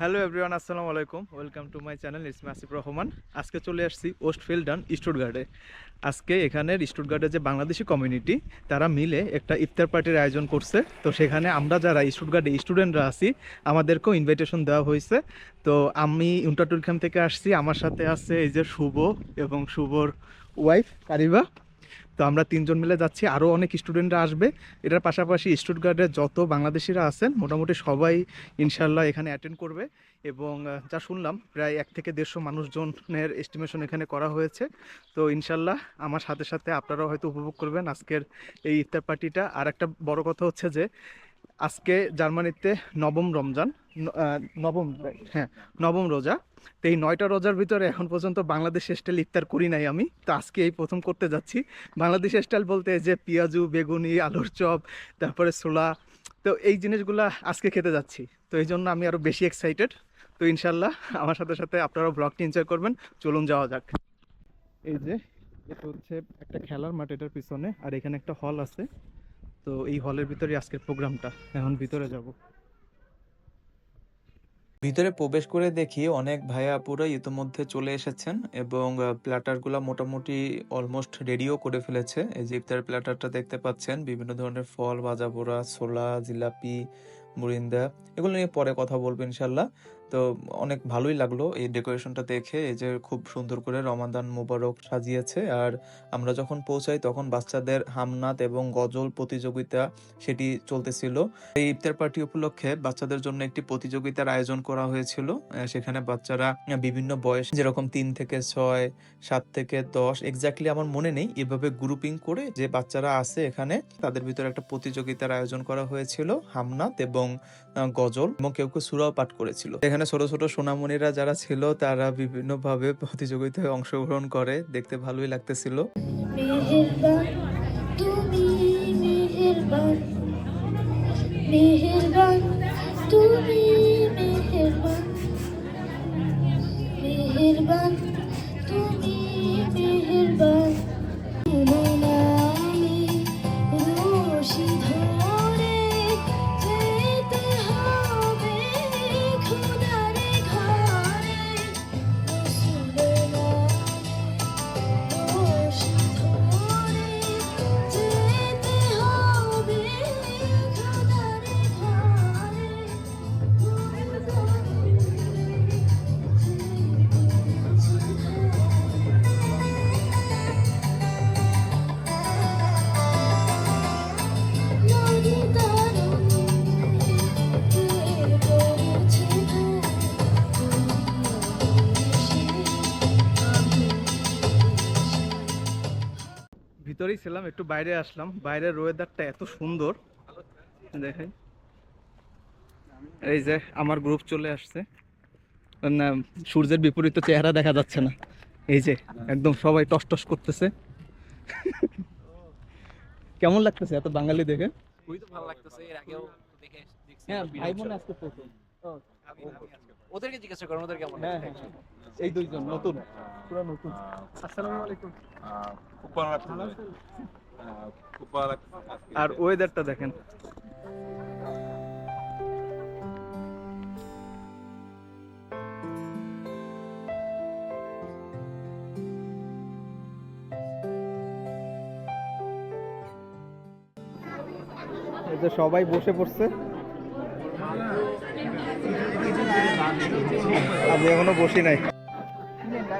Hello everyone, আসসালামু আলাইকুম। Welcome to my channel, ইসমি আসিফ রহমান। আজকে চলে আসছি ওস্ট ফিল্ডান স্টুটগার্ডে আজকে এখানের স্টুটগার্ডের যে বাংলাদেশি কমিউনিটি, তারা মিলে একটা ইফতার পার্টির আয়োজন করছে। তো সেখানে আমরা যারা স্টুটগার্ডে স্টুডেন্টরা আছি, আমাদেরকেও ইনভাইটেশন দেওয়া হয়েছে। তো আমি উন্টাটুরখান থেকে আসছি। আমার সাথে আছে এই যে শুভ এবং শুভর ওয়াইফ কারিবা। তো আমরা তিনজন মিলে যাচ্ছি। আরও অনেক স্টুডেন্টরা আসবে। এটার পাশাপাশি স্টুটগার্ডের যত বাংলাদেশিরা আছেন, মোটামুটি সবাই ইনশাল্লাহ এখানে অ্যাটেন্ড করবে। এবং যা শুনলাম, প্রায় এক থেকে দেড়শো মানুষজনের এস্টিমেশন এখানে করা হয়েছে। তো ইনশাল্লাহ আমার সাথে সাথে আপনারাও হয়তো উপভোগ করবেন আজকের এই ইফতার পার্টিটা আর একটা বড় কথা হচ্ছে যে আজকে জার্মানিতে নবম রমজান নবম হ্যাঁ নবম রোজা। তো এই নয়টা রোজার ভিতরে এখন পর্যন্ত বাংলাদেশ স্টাইল ইফতার করি নাই আমি। তো আজকে এই প্রথম করতে যাচ্ছি। বাংলাদেশ স্টাইল বলতে যে পেঁয়াজু, বেগুনি, আলুর চপ, তারপরে ছোলা। তো এই জিনিসগুলা আজকে খেতে যাচ্ছি। তো এই জন্য আমি আরও বেশি এক্সাইটেড তো ইনশাল্লাহ আমার সাথে সাথে আপনারাও ব্লগটি এনজয় করবেন। চলুন যাওয়া যাক। এই যে, এটা হচ্ছে একটা খেলার মাঠ এটার পিছনে। আর এখানে একটা হল আছে। তো এই হলের ভিতরে আজকের প্রোগ্রামটা। এখন ভিতরে যাব। ভিতরে প্রবেশ করে দেখি অনেক ভাইয়া আপুরা ইতিমধ্যে চলে এসেছেন এবং প্ল্যাটারগুলো মোটামুটি অলমোস্ট রেডিও করে ফেলেছে। এই যে ইফতার প্ল্যাটারটা দেখতে পাচ্ছেন, বিভিন্ন ধরনের ফল ভাজা ছোলা, জিলাপি মুরিন্দা, এগুলো নিয়ে পরে কথা বলব ইনশাল্লাহ তো অনেক ভালোই লাগল এই ডেকোরেশনটা দেখে, এই যে খুব সুন্দর করে রমাদান মোবারক সাজিয়েছে। আর আমরা যখন পৌঁছাই তখন বাচ্চাদের হামনাত এবং গজল প্রতিযোগিতা সেটি চলতেছিল। এই ইফতার পার্টি উপলক্ষে বাচ্চাদের জন্য একটি প্রতিযোগিতার আয়োজন করা হয়েছিল। সেখানে বাচ্চারা বিভিন্ন বয়স, যেরকম তিন থেকে ছয়, সাত থেকে দশ এক্স্যাক্টলি আমার মনে নেই। এভাবে গ্রুপিং করে যে বাচ্চারা আছে এখানে, তাদের ভিতরে একটা প্রতিযোগিতার আয়োজন করা হয়েছিল, হামনাত এবং আহ, গজল এবং কেউ কেউ সুরাও পাঠ করেছিল। এখানে ছোট ছোট সোনামণিরা যারা ছিল তারা বিভিন্ন ভাবে প্রতিযোগিতায় অংশগ্রহণ করে। দেখতে ভালোই লাগতেছিল। তুমি মেহেরবান ভিতরেই ছিলাম একটু বাইরে আসলাম। বাইরের ওয়েদারটা এত সুন্দর। দেখাই এই যে আমার গ্রুপ চলে আসছে। সূর্যের বিপরীত চেহারা দেখা যাচ্ছে না। এই যে একদম সবাই টস টস করতেছে। কেমন লাগতেছে এত বাঙালি দেখে? খুবই তো ভালো লাগতেছে। এর আগেও দেখে হ্যাঁ ভাই বোন আজকে প্রথম। আমি- আমি আজকে- ওদেরকে জিজ্ঞাসা করেন ওদের কেমন হ্যাঁ হ্যাঁ। এই দুইজন নতুন পুরো নতুন আসসালামু আলাইকুম খুব ভালো। আহ, খুব ভালো আজকে। আর ওয়েদারটা দেখেন এই যে সবাই বসে পড়ছে আমি এখনও বসি নাই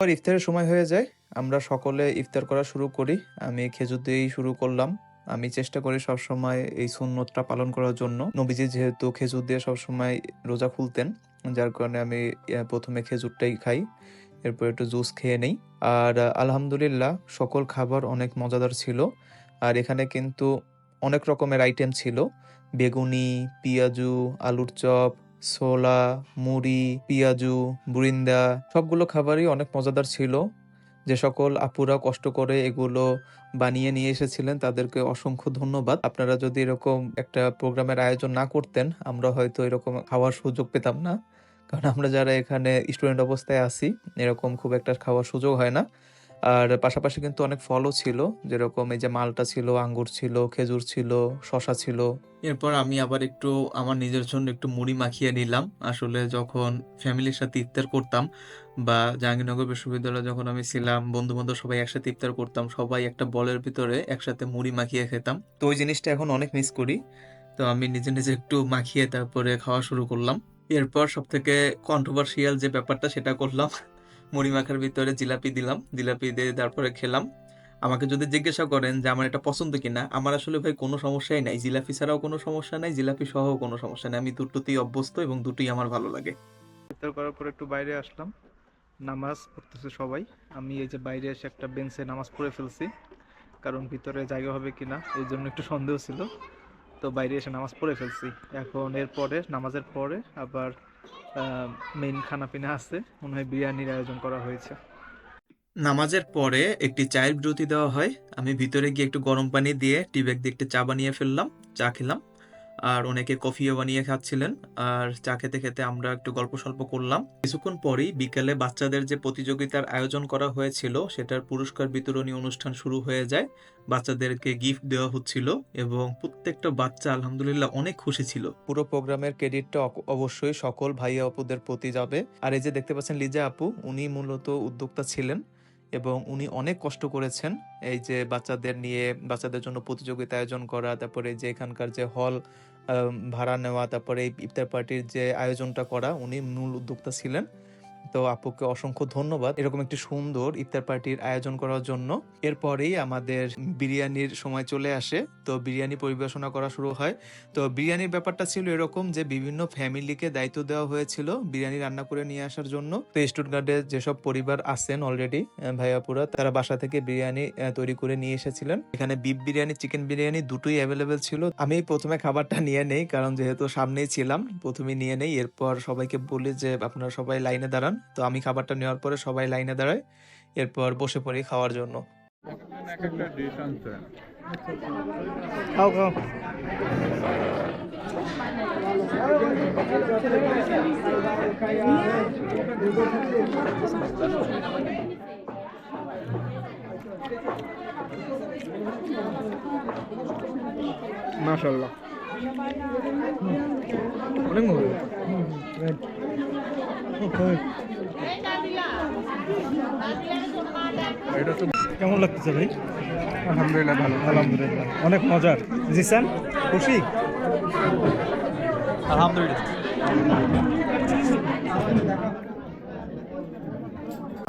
পর ইফতারের সময় হয়ে যায়, আমরা সকলে ইফতার করা শুরু করি। আমি খেজুর দিয়েই শুরু করলাম। আমি চেষ্টা করি সবসময় এই সুন্নতটা পালন করার জন্য। নবীজি যেহেতু খেজুর দিয়ে সবসময় রোজা খুলতেন, যার কারণে আমি প্রথমে খেজুরটাই খাই, এরপর একটু জুস খেয়ে নেই। আর আলহামদুলিল্লাহ সকল খাবার অনেক মজাদার ছিল। আর এখানে কিন্তু অনেক রকমের আইটেম ছিল। বেগুনি, পিঁয়াজু, আলুর চপ ছোলা, মুড়ি, পিঁয়াজু, বুরিন্দা সবগুলো খাবারই অনেক মজাদার ছিল। যে সকল আপুরা কষ্ট করে এগুলো বানিয়ে নিয়ে এসেছিলেন, তাদেরকে অসংখ্য ধন্যবাদ। আপনারা যদি এরকম একটা প্রোগ্রামের আয়োজন না করতেন, আমরা হয়তো এরকম খাওয়ার সুযোগ পেতাম না। কারণ আমরা যারা এখানে স্টুডেন্ট অবস্থায় আছি, এরকম খুব একটা খাওয়ার সুযোগ হয় না। আর পাশাপাশি কিন্তু অনেক ফলও ছিল যেরকম এই যে মালটা ছিল আঙ্গুর ছিল খেজুর ছিল শশা ছিল। এরপর আমি আবার একটু আমার নিজের জন্য একটু মুড়ি মাখিয়ে নিলাম। আসলে যখন ফ্যামিলির সাথে ইফতার করতাম বা জাহাঙ্গীরনগর বিশ্ববিদ্যালয়ে যখন আমি ছিলাম বন্ধু বান্ধব সবাই একসাথে ইফতার করতাম সবাই একটা বলের ভিতরে একসাথে মুড়ি মাখিয়ে খেতাম। তো ওই জিনিসটা এখন অনেক মিস করি। তো আমি নিজে নিজে একটু মাখিয়ে তারপরে খাওয়া শুরু করলাম। এরপর সব থেকে কন্ট্রোভার্সিয়াল যে ব্যাপারটা সেটা করলাম। মুড়ি মাখার ভিতরে জিলাপি দিলাম, জিলাপি দিয়ে তারপরে খেলাম। আমাকে যদি জিজ্ঞাসা করেন যে আমার এটা পছন্দ কিনা, আমার আসলে ভাই কোনো সমস্যাই নাই। জিলাপি ছাড়াও কোনো সমস্যা নাই, জিলাপি সহ কোনো সমস্যা নাই। আমি দুটোতেই অভ্যস্ত এবং দুটোই আমার ভালো লাগে। ইফতার করার পর একটু বাইরে আসলাম। নামাজ পড়তেছে সবাই। আমি এই যে বাইরে এসে একটা বেঞ্চে নামাজ পড়ে ফেলছি, কারণ ভিতরে জায়গা হবে কিনা, এই জন্য একটু সন্দেহ ছিল। তো বাইরে এসে নামাজ পড়ে ফেলছি। এখন এরপরে, নামাজের পরে আবার মেইন খানা পিনা আছে। মনে হয় বিরিয়ানির আয়োজন করা হয়েছে। নামাজের পরে একটি চায়ের বিরতি দেওয়া হয়। আমি ভিতরে গিয়ে একটু গরম পানি দিয়ে টি ব্যাগ দিয়ে একটু চা বানিয়ে ফেললাম, চা খেলাম। আর অনেকে কফিও বানিয়ে খাচ্ছিলেন। আর চা খেতে খেতে আমরা একটু গল্প সল্প করলাম। কিছুক্ষণ পরেই বিকেলে বাচ্চাদের যে প্রতিযোগিতার আয়োজন করা হয়েছিল, সেটার পুরস্কার বিতরণী অনুষ্ঠান শুরু হয়ে যায়। বাচ্চাদেরকে গিফট দেওয়া হচ্ছিল এবং প্রত্যেকটা বাচ্চা আলহামদুলিল্লাহ অনেক খুশি ছিল। পুরো প্রোগ্রামের ক্রেডিটটা অবশ্যই সকল ভাইয়া আপুদের প্রতি যাবে। আর এই যে দেখতে পাচ্ছেন লিজা আপু, উনি মূলত উদ্যোক্তা ছিলেন। এবং উনি অনেক কষ্ট করেছেন। এই যে বাচ্চাদের নিয়ে, বাচ্চাদের জন্য প্রতিযোগিতা আয়োজন করা, তারপরে যে এখানকার যে হল ভাড়া নেওয়া, তারপরে ইফতার পার্টির যে আয়োজনটা করা, উনি মূল উদ্যোক্তা ছিলেন। তো আপুকে অসংখ্য ধন্যবাদ। এরকম একটি সুন্দর ইফতার পার্টির আয়োজন করার জন্য। এরপরেই আমাদের বিরিয়ানির সময় চলে আসে। তো বিরিয়ানি পরিবেশনা করা শুরু হয়। তো বিরিয়ানির ব্যাপারটা ছিল এরকম যে, বিভিন্ন ফ্যামিলিকে দায়িত্ব দেওয়া হয়েছিল বিরিয়ানি রান্না করে নিয়ে আসার জন্য। তো স্টুটগার্ডে যেসব পরিবার আছেন অলরেডি ভাইয়াপুরা তারা বাসা থেকে বিরিয়ানি তৈরি করে নিয়ে এসেছিলেন। এখানে বিফ বিরিয়ানি চিকেন বিরিয়ানি দুটোই অ্যাভেলেবেল ছিল। আমি প্রথমে খাবারটা নিয়ে নেই, কারণ যেহেতু সামনেই ছিলাম প্রথমে নিয়ে নেই। এরপর সবাইকে বলি যে, আপনারা সবাই লাইনে দাঁড়ান। তো আমি খাবারটা নেওয়ার পরে সবাই লাইনে দাঁড়ায় এরপর বসে পড়ি খাওয়ার জন্য। খাও খাও মাশাল্লাহ অনেক মজা কেমন লাগতেছে ভাই? আলহামদুলিল্লাহ ভালো। আলহামদুলিল্লাহ। অনেক মজার। জিসান খুশি?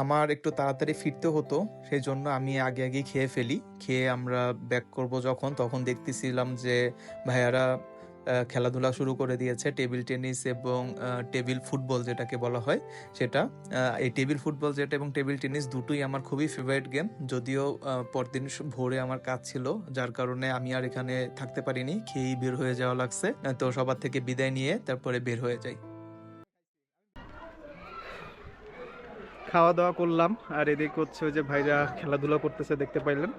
আমার একটু তাড়াতাড়ি ফিরতে হতো সেই জন্য আমি আগে আগে খেয়ে ফেলি। খেয়ে আমরা ব্যাক করব যখন তখন দেখতেছিলাম যে ভাইয়ারা খেলাধুলা শুরু করে দিয়েছে। টেবিল টেনিস এবং টেবিল ফুটবল যেটাকে বলা হয় সেটা। এই টেবিল ফুটবল যেটা এবং টেবিল টেনিস দুটোই আমার খুবই ফেভারিট গেম যদিও পরদিন ভোরে আমার কাজ ছিল, যার কারণে আমি আর এখানে থাকতে পারিনি। খেয়েই বের হয়ে যাওয়া লাগছে। তো সবার থেকে বিদায় নিয়ে তারপরে বের হয়ে যাই। খাওয়া দাওয়া করলাম, আর এদিক হচ্ছে যে ভাইরা খেলাধুলা করতেছে, দেখতে পাইলেন।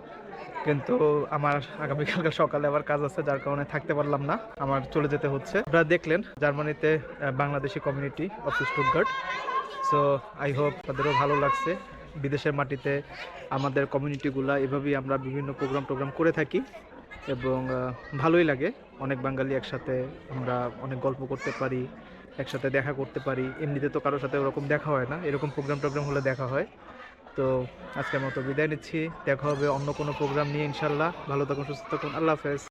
কিন্তু আমার আগামীকালকে সকালে আবার কাজ আছে, যার কারণে থাকতে পারলাম না, আমার চলে যেতে হচ্ছে। আপনারা দেখলেন, জার্মানিতে Bangladeshi community of Stuttgart so I hope তাদেরও ভালো লাগছে। বিদেশের মাটিতে আমাদের কমিউনিটিগুলা এভাবেই আমরা বিভিন্ন প্রোগ্রাম টোগ্রাম করে থাকি, এবং ভালোই লাগে। অনেক বাঙালি একসাথে আমরা অনেক গল্প করতে পারি। একসাথে দেখা করতে পারি। এমনিতে তো কারোর সাথে ওরকম দেখা হয় না। এরকম প্রোগ্রাম টোগ্রাম হলে দেখা হয়। তো আজকের মতো বিদায় নিচ্ছি। দেখা হবে অন্য কোনো প্রোগ্রাম নিয়ে ইনশাল্লাহ ভালো থাকুন, সুস্থ থাকুন। আল্লাহ হাফেজ।